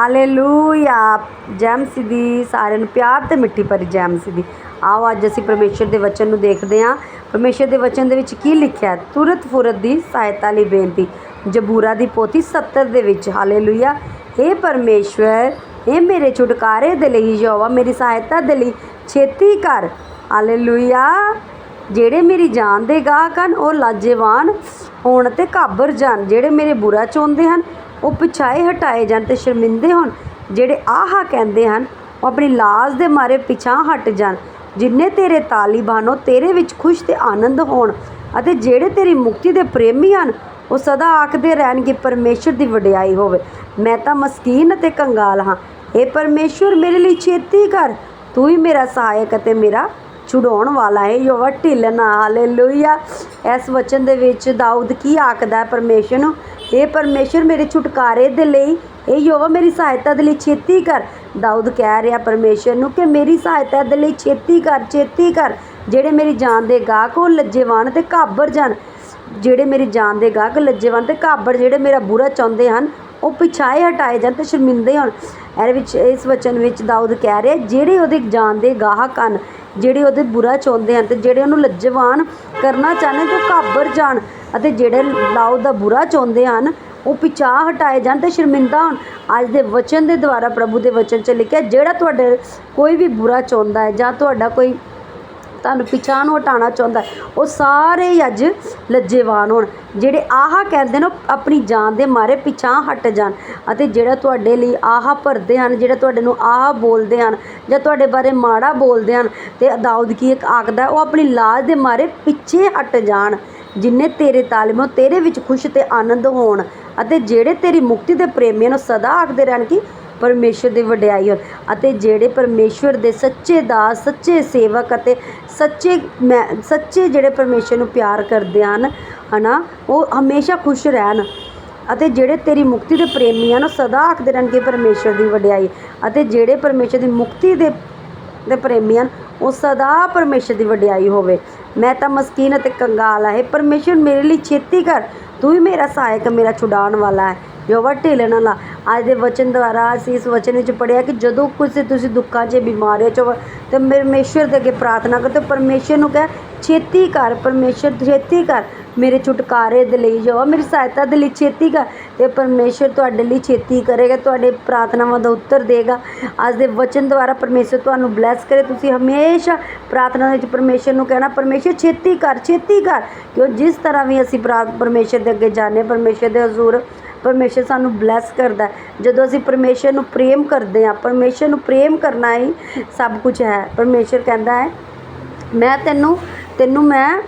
Hallelujah. Jam ਦੀ ਸਾਰਿਆਂ ਨੂੰ ਪਿਆਰ ਤੇ ਮਿੱਠੀ ਭਰੀ ਜੈਮ ਦੀ ਆਓ, ਅੱਜ ਅਸੀਂ ਪਰਮੇਸ਼ਰ ਦੇ ਵਚਨ ਨੂੰ ਦੇਖਦੇ ਹਾਂ। ਪਰਮੇਸ਼ਰ ਦੇ ਵਚਨ ਦੇ ਵਿੱਚ ਕੀ ਲਿਖਿਆ ਤੁਰਤ ਫੁਰਤ ਦੀ ਸਹਾਇਤਾ ਲਈ ਬੇਨਤੀ। ਜਬੂਰਾ ਦੀ ਪੋਥੀ 70 ਦੇ ਵਿੱਚ, ਹਾਲੇਲੂਇਆ। हे ਪਰਮੇਸ਼ਵਰ ਇਹ ਮੇਰੇ ਛੁਟਕਾਰੇ ਦੇ ਲਈ ਯਹੋਵਾ, ਮੇਰੀ ਸਹਾਇਤਾ ਦੇ ਲਈ ਛੇਤੀ ਕਰ। ਹਾਲੇਲੂਇਆ। ਜਿਹੜੇ ਮੇਰੀ ਜਾਨ ਦੇ ਗਾਹਕ ਹਨ, ਉਹ ਲਾਜੇਵਾਨ ਹੋਣ ਤੇ ਘਾਬਰ ਜਾਣ। ਜਿਹੜੇ ਮੇਰੇ ਬੁਰਾ ਚਾਹੁੰਦੇ ਹਨ ਉਹ ਪਿਛਾਏ ਹਟਾਏ ਜਾਣ ਤੇ ਸ਼ਰਮਿੰਦੇ ਹੋਣ, ਜਿਹੜੇ ਆਹਾ ਕਹਿੰਦੇ ਹਨ, ਉਹ ਆਪਣੀ ਲਾਜ਼ ਦੇ ਮਾਰੇ ਪਿਛਾਂ ਹਟ ਜਾਣ। ਜਿੰਨੇ ਤੇਰੇ ਤਾਲੀਬਾਨੋ ਤੇਰੇ ਵਿੱਚ ਖੁਸ਼ ਤੇ ਆਨੰਦ ਹੋਣ ਅਤੇ ਜਿਹੜੇ ਤੇਰੀ ਮੁਕਤੀ ਦੇ ਪ੍ਰੇਮੀ ਹਨ, ਉਹ ਸਦਾ ਆਖਦੇ ਰਹਿਣਗੇ ਕਿ ਪਰਮੇਸ਼ਰ ਦੀ ਵਡਿਆਈ ਹੋਵੇ। ਮੈਂ ਤਾਂ ਮਸਕੀਨ ਅਤੇ ਕੰਗਾਲ ਹਾਂ। ਇਹ ਪਰਮੇਸ਼ਰ, ਮੇਰੇ ਲਈ ਛੇਤੀ ਕਰ। ਤੂੰ ਹੀ ਮੇਰਾ ਸਹਾਇਕ ਅਤੇ ਮੇਰਾ ਛੁਡਾਉਣ ਵਾਲਾ ਹੈ ਯੋਵਾ ਢਿੱਲ ਨਾ ਹਾਲੇਲੂਇਆ ਇਸ ਵਚਨ ਦੇ ਵਿੱਚ ਦਾਊਦ ਕੀ ਆਖਦਾ ਹੈ ਪਰਮੇਸ਼ਰ ਨੂੰ? ਇਹ ਪਰਮੇਸ਼ਰ, ਮੇਰੇ ਛੁਟਕਾਰੇ ਦੇ ਲਈ ਇਹ ਯੋਵਾ ਮੇਰੀ ਸਹਾਇਤਾ ਦੇ ਲਈ ਛੇਤੀ ਕਰ। ਦਾਊਦ ਕਹਿ ਰਿਹਾ ਪਰਮੇਸ਼ਰ ਨੂੰ ਕਿ ਮੇਰੀ ਸਹਾਇਤਾ ਦੇ ਲਈ ਛੇਤੀ ਕਰ ਛੇਤੀ ਕਰ। ਜਿਹੜੇ ਮੇਰੀ ਜਾਨ ਦੇ ਗਾਹਕ, ਉਹ ਲੱਜੇਵਾਨ ਤੇ ਘਾਬਰ ਜਾਣ। ਜਿਹੜੇ ਮੇਰੀ ਜਾਨ ਦੇ ਗਾਹਕ ਲੱਜੇਵਾਨ ਤੇ ਘਾਬਰ, ਜਿਹੜੇ ਮੇਰਾ ਬੁਰਾ ਚਾਹੁੰਦੇ ਹਨ, ਉਹ ਪਿਛਾਏ ਹਟਾਏ ਜਾਣ ਤੇ ਸ਼ਰਮਿੰਦੇ ਹੋਣ। ਇਹਦੇ ਵਿੱਚ, ਇਸ ਵਚਨ ਵਿੱਚ ਦਾਊਦ ਕਹਿ ਰਿਹਾ, ਜਿਹੜੇ ਉਹਦੇ ਜਾਨ ਦੇ ਗਾਹਕ ਹਨ ਜਿਹੜੇ ਉਹਦੇ ਬੁਰਾ ਚਾਹੁੰਦੇ ਹਨ ਤੇ ਜਿਹੜੇ ਉਹਨੂੰ ਲੱਜਵਾਨ ਕਰਨਾ ਚਾਹੁੰਦੇ ਤੇ ਉਹ ਘਾਬਰ ਜਾਣ ਅਤੇ ਜਿਹੜੇ ਲਾਓ ਦਾ ਬੁਰਾ ਚਾਹੁੰਦੇ ਹਨ, ਉਹ ਪਿਛਾ ਹਟਾਏ ਜਾਣ ਤੇ ਸ਼ਰਮਿੰਦਾ ਹੋਣ। ਅੱਜ ਦੇ ਵਚਨ ਦੇ ਦੁਆਰਾ ਪ੍ਰਭੂ ਦੇ ਵਚਨ 'ਚ ਲਿਖਿਆ, ਜਿਹੜਾ ਤੁਹਾਡੇ ਕੋਈ ਵੀ ਬੁਰਾ ਚਾਹੁੰਦਾ ਹੈ ਜਾਂ ਤੁਹਾਡਾ ਕੋਈ ਤੁਹਾਨੂੰ ਪਿਛਾਂ ਨੂੰ ਹਟਾਉਣਾ ਚਾਹੁੰਦਾ ਉਹ ਸਾਰੇ ਹੀ ਅੱਜ ਲੱਜੇਵਾਨ ਹੋਣ। ਜਿਹੜੇ ਆਹਾ ਕਹਿੰਦੇ ਨੇ, ਉਹ ਆਪਣੀ ਜਾਨ ਦੇ ਮਾਰੇ ਪਿਛਾਂ ਹਟ ਜਾਣ ਅਤੇ ਜਿਹੜਾ ਤੁਹਾਡੇ ਲਈ ਆਹਾ ਭਰਦੇ ਹਨ, ਜਿਹੜਾ ਤੁਹਾਡੇ ਨੂੰ ਆਹਾ ਬੋਲਦੇ ਹਨ ਜਾਂ ਤੁਹਾਡੇ ਬਾਰੇ ਮਾੜਾ ਬੋਲਦੇ ਹਨ ਤੇ ਦਾਊਦ ਕੀ ਇੱਕ ਆਖਦਾ ਉਹ ਆਪਣੀ ਲਾਜ ਦੇ ਮਾਰੇ ਪਿੱਛੇ ਹਟ ਜਾਣ। ਜਿੰਨੇ ਤੇਰੇ ਤਾਲਿਮੋਂ ਤੇਰੇ ਵਿੱਚ ਖੁਸ਼ ਤੇ ਆਨੰਦ ਹੋਣ ਅਤੇ ਜਿਹੜੇ ਤੇਰੀ ਮੁਕਤੀ ਦੇ ਪ੍ਰੇਮੀਆਂ ਨੂੰ ਸਦਾ ਆਖਦੇ ਰਹਿਣ ਕਿ ਪਰਮੇਸ਼ਰ ਦੀ ਵਡਿਆਈ ਹੋਣ ਅਤੇ ਜਿਹੜੇ ਪਰਮੇਸ਼ਰ ਦੇ ਸੱਚੇ ਦਾਸ, ਸੱਚੇ ਸੇਵਕ ਅਤੇ ਸੱਚੇ ਮੈਂ, ਸੱਚੇ ਜਿਹੜੇ ਪਰਮੇਸ਼ਰ ਨੂੰ ਪਿਆਰ ਕਰਦੇ ਹਨ ਹੈ ਨਾ ਉਹ ਹਮੇਸ਼ਾ ਖੁਸ਼ ਰਹਿਣ ਅਤੇ ਜਿਹੜੇ ਤੇਰੀ ਮੁਕਤੀ ਦੇ ਪ੍ਰੇਮੀ ਹਨ, ਉਹ ਸਦਾ ਆਖਦੇ ਰਹਿਣਗੇ ਕਿ ਪਰਮੇਸ਼ਰ ਦੀ ਵਡਿਆਈ ਅਤੇ ਜਿਹੜੇ ਪਰਮੇਸ਼ਰ ਦੀ ਮੁਕਤੀ ਦੇ ਦੇ ਪ੍ਰੇਮੀ ਹਨ, ਉਹ ਸਦਾ ਪਰਮੇਸ਼ਰ ਦੀ ਵਡਿਆਈ ਹੋਵੇ। ਮੈਂ ਤਾਂ ਮਸਕੀਨ ਅਤੇ ਕੰਗਾਲ ਹੈ ਪਰਮੇਸ਼ਰ, ਮੇਰੇ ਲਈ ਛੇਤੀ ਕਰ। ਤੂੰ ਹੀ ਮੇਰਾ ਸਹਾਇਕ, ਮੇਰਾ ਛੁਡਾਉਣ ਵਾਲਾ ਹੈ। ਯੋਵਾ ਢਿੱਲ ਨਾ ਲਾ ਅੱਜ ਦੇ ਵਚਨ ਦੁਆਰਾ ਅਸੀਂ ਇਸ ਵਚਨ ਵਿੱਚ ਪੜਿਆ ਕਿ ਜਦੋਂ ਕਿਸੇ ਤੁਸੀਂ ਦੁੱਖਾਂ 'ਚ, ਬਿਮਾਰੀਆਂ 'ਚ ਹੋਵੋ ਤੇ ਪਰਮੇਸ਼ਰ ਦੇ ਅੱਗੇ ਪ੍ਰਾਰਥਨਾ ਕਰੋ ਤੇ ਪਰਮੇਸ਼ਰ ਨੂੰ ਕਹਿ, ਛੇਤੀ ਕਰ ਪਰਮੇਸ਼ਰ ਛੇਤੀ ਕਰ ਮੇਰੇ ਛੁਟਕਾਰੇ ਦੇ ਲਈ ਜੋ ਮੇਰੀ ਸਹਾਇਤਾ ਦੇ ਲਈ ਛੇਤੀ ਕਰ ਤੇ ਪਰਮੇਸ਼ਰ ਤੁਹਾਡੇ ਲਈ ਛੇਤੀ ਕਰੇਗਾ, ਤੁਹਾਡੇ ਪ੍ਰਾਰਥਨਾਵਾਂ ਦਾ ਉੱਤਰ ਦੇਗਾ। ਅੱਜ ਦੇ ਵਚਨ ਦੁਆਰਾ ਪਰਮੇਸ਼ਰ ਤੁਹਾਨੂੰ ਬਲੈਸ ਕਰੇ, ਤੁਸੀਂ ਹਮੇਸ਼ਾ ਪ੍ਰਾਰਥਨਾ ਵਿੱਚ ਪਰਮੇਸ਼ਰ ਨੂੰ ਕਹਿਣਾ ਪਰਮੇਸ਼ਰ ਛੇਤੀ ਕਰ ਛੇਤੀ ਕਰ। ਕਿਉਂ? ਜਿਸ ਤਰ੍ਹਾਂ ਵੀ ਅਸੀਂ ਪ੍ਰਾ- ਪਰਮੇਸ਼ਰ ਦੇ ਅੱਗੇ ਜਾਂਦੇ ਪਰਮੇਸ਼ਰ ਦੇ ਹਜ਼ੂਰ ਪਰਮੇਸ਼ਰ ਸਾਨੂੰ ਬਲੈਸ ਕਰਦਾ ਜਦੋਂ ਅਸੀਂ ਪਰਮੇਸ਼ਰ ਨੂੰ ਪ੍ਰੇਮ ਕਰਦੇ ਹਾਂ, ਪਰਮੇਸ਼ਰ ਨੂੰ ਪ੍ਰੇਮ ਕਰਨਾ ਹੀ ਸਭ ਕੁਝ ਹੈ। ਪਰਮੇਸ਼ਰ ਕਹਿੰਦਾ ਹੈ, ਮੈਂ ਤੈਨੂੰ ਤੈਨੂੰ ਮੈਂ